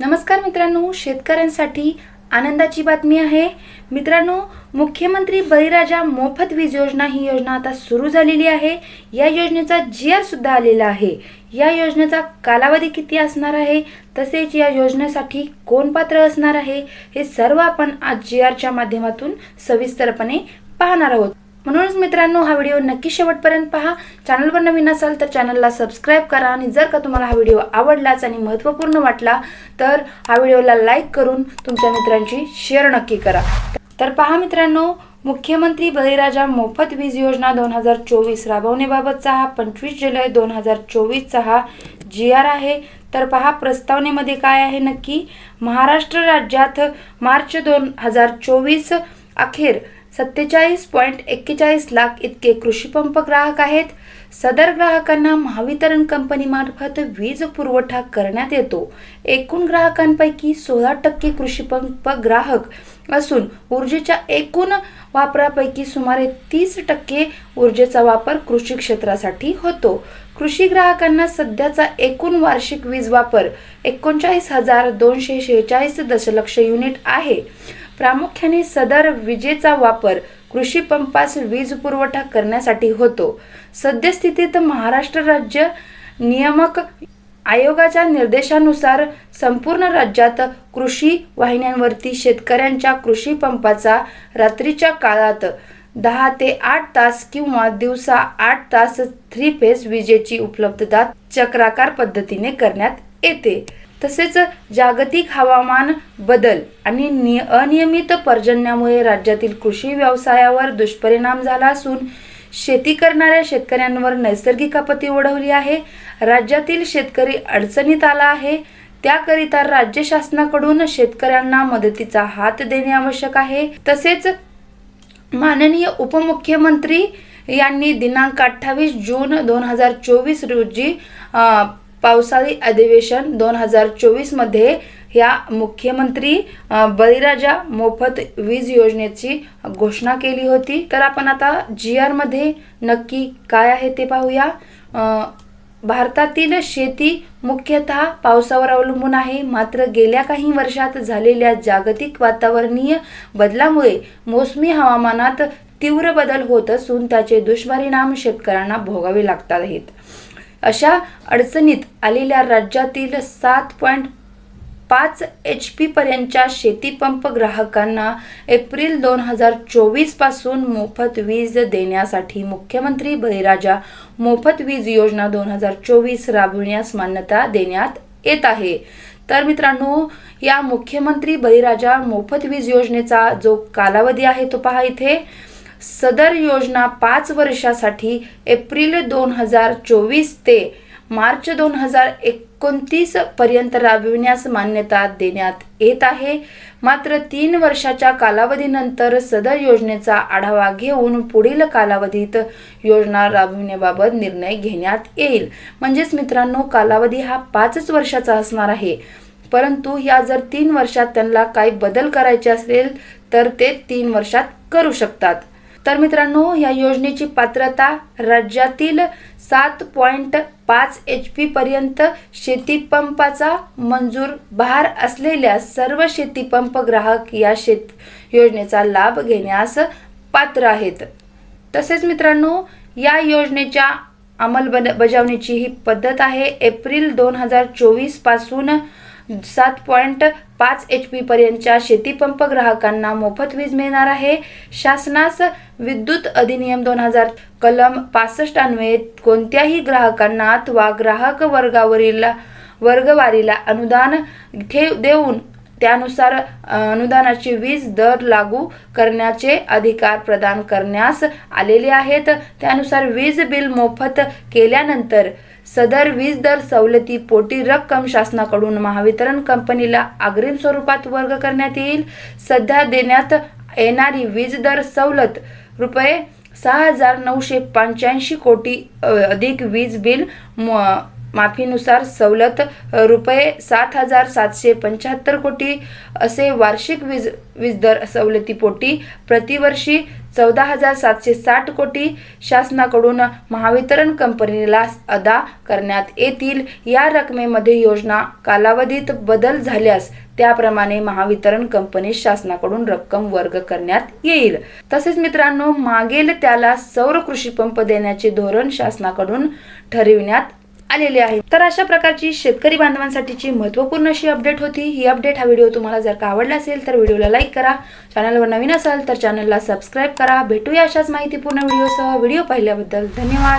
नमस्कार मित्रांनो शेतकऱ्यांसाठी आनंदाची बातमी आहे. मित्रांनो मुख्यमंत्री बळीराजा मोफत वीज योजना ही योजना आता सुरू झालेली आहे. या योजनेचा जी आर सुद्धा आलेला आहे. या योजनेचा कालावधी किती असणार आहे? तसेच या योजनेसाठी कोण पात्र असणार आहे? हे सर्व आपण आज जी आरच्या माध्यमातून सविस्तरपणे पाहणार आहोत. म्हणूनच मित्रांनो हा व्हिडिओ नक्की शेवटपर्यंत पहा. चॅनलवर नवीन असाल तर चॅनलला सबस्क्राईब करा आणि जर का तुम्हाला हा व्हिडिओ आवडलाच आणि महत्त्वपूर्ण वाटला तर हा व्हिडिओला लाईक करून तुमच्या मित्रांची शेअर नक्की करा. तर पहा मित्रांनो मुख्यमंत्री बळीराजा मोफत वीज योजना दोन हजार चोवीस राबवण्याबाबतचा हा पंचवीस जुलै दोन हजार चोवीसचा हा जी आर आहे. तर पहा प्रस्तावनेमध्ये काय आहे नक्की. महाराष्ट्र राज्यात मार्च दोन हजार चोवीस अखेर सत्तेचाळीस पॉईंट एक्केचाळीस लाख इतके कृषीपंप ग्राहक आहेत. सदर ग्राहकांना महावितरण कंपनीमार्फत वीज पुरवठा करण्यात येतो. एकूण ग्राहकांपैकी सोळा टक्के कृषीपंप ग्राहक असून ऊर्जेच्या एकूण वापरापैकी सुमारे तीस टक्के ऊर्जेचा वापर कृषी क्षेत्रासाठी होतो. कृषी ग्राहकांना सध्याचा एकूण वार्षिक वीज वापर एकोणचाळीस हजार दोनशे शेहेचाळीस दशलक्ष युनिट आहे. प्रामुख्याने सदर विजेचा वापर कृषी पंपास वीज पुरवठा करण्यासाठी होतो. सद्यस्थितीत महाराष्ट्र राज्य नियामक आयोगाच्या निर्देशानुसार संपूर्ण राज्यात कृषी वाहिन्यांवरती शेतकऱ्यांच्या कृषी पंपाचा रात्रीच्या काळात दहा ते आठ तास किंवा दिवसा आठ तास थ्री फेज विजेची उपलब्धता चक्राकार पद्धतीने करण्यात येते. तसेच जागतिक हवामान बदल आणि नि अनियमित पर्जन्यामुळे राज्यातील कृषी व्यवसायावर दुष्परिणाम झाला असून शेती करणाऱ्या शेतकऱ्यांवर नैसर्गिक आपत्ती ओढवली आहे. राज्यातील शेतकरी अडचणीत आला आहे. त्याकरिता राज्य शासनाकडून शेतकऱ्यांना मदतीचा हात देणे आवश्यक आहे. तसेच माननीय उपमुख्यमंत्री यांनी दिनांक अठ्ठावीस जून दोन हजार चोवीस रोजी पावसाळी अधिवेशन दोन हजार चोवीसमध्ये या मुख्यमंत्री बळीराजा मोफत वीज योजनेची घोषणा केली होती. तर आपण आता जी आरमध्ये नक्की काय आहे ते पाहूया. भारतातील शेती मुख्यतः पावसावर अवलंबून आहे. मात्र गेल्या काही वर्षात झालेल्या जागतिक वातावरणीय बदलामुळे मोसमी हवामानात तीव्र बदल होत असून त्याचे दुष्परिणाम शेतकऱ्यांना भोगावे लागतात आहेत. अशा अडचणीत आलेल्या राज्यातील सात पॉईंट पाच एच पी पर्यंतच्या शेतीपंप ग्राहकांना एप्रिल दोन हजार चोवीसपासून मोफत वीज देण्यासाठी मुख्यमंत्री बळीराजा मोफत वीज योजना दोन हजार चोवीस राबविण्यास मान्यता देण्यात येत आहे. तर मित्रांनो या मुख्यमंत्री बळीराजा मोफत वीज योजनेचा जो कालावधी आहे तो पहा इथे. सदर योजना पाच वर्षासाठी एप्रिल दोन हजार चोवीस ते मार्च दोन हजार एकोणतीस पर्यंत राबविण्यास मान्यता देण्यात येत आहे. मात्र तीन वर्षाच्या कालावधीनंतर सदर योजनेचा आढावा घेऊन पुढील कालावधीत योजना राबविण्याबाबत निर्णय घेण्यात येईल. म्हणजेच मित्रांनो कालावधी हा पाचच वर्षाचा असणार आहे. परंतु या जर तीन वर्षात त्यांना काही बदल करायचे असेल तर ते तीन वर्षात करू शकतात. तर मित्रांनो या योजनेची पात्रता राज्यातील सात पॉईंट पाच एच पी पर्यंत शेतीपंपाचा मंजूर भार असलेल्या सर्व शेतीपंप ग्राहक या शेत योजनेचा लाभ घेण्यास पात्र आहेत. तसेच मित्रांनो या योजनेच्या अंमलबजावणीची ही पद्धत आहे. एप्रिल दोन हजार चोवीसपासून सात पॉईंट पाच एच पी पर्यंतच्या शेतीपंप ग्राहकांना मोफत वीज मिळणार आहे. शासनास विद्युत अधिनियम दोन हजार कलम पासष्ट अन्वये कोणत्याही ग्राहकांना अथवा ग्राहक वर्गावरील वर्गवारीला अनुदान ठेव देऊन त्यानुसार अनुदानाचे अनुदानाची वीज दर लागू करण्याचे अधिकार प्रदान करण्यास आलेले आहेत. त्यानुसार वीज बिल मोफत केल्यानंतर सदर वीज दर सवलती पोटी रक्कम शासनाकडून महावितरण कंपनीला अग्रिम स्वरूपात वर्ग करण्यात येईल. सध्या देण्यात येणारी वीज दर सवलत रुपये सहा हजार नऊशे पंच्याऐंशी कोटी अधिक वीज बिल माफीनुसार सवलत रुपये सात हजार सातशे पंच्याहत्तर कोटी असे वार्षिक वीज वीज दर सवलतीपोटी प्रतिवर्षी चौदा हजार सातशे साठ कोटी शासनाकडून महावितरण कंपनीला अदा करण्यात येतील. या रकमेमध्ये योजना कालावधीत बदल झाल्यास त्याप्रमाणे महावितरण कंपनी शासनाकडून रक्कम वर्ग करण्यात येईल. तसेच मित्रांनो मागेल त्याला सौर कृषी पंप देण्याचे धोरण शासनाकडून ठरविण्यात आलेले आहे. तर अशा प्रकारची शेतकरी बांधवांसाठीची महत्त्वपूर्ण अशी अपडेट होती. ही अपडेट हा व्हिडिओ तुम्हाला जर का आवडला असेल तर व्हिडिओला लाईक करा. चॅनलवर नवीन असाल तर चॅनलला सबस्क्राईब करा. भेटूया अशाच माहितीपूर्ण व्हिडिओसह व्हिडिओ पाहिल्याबद्दल धन्यवाद.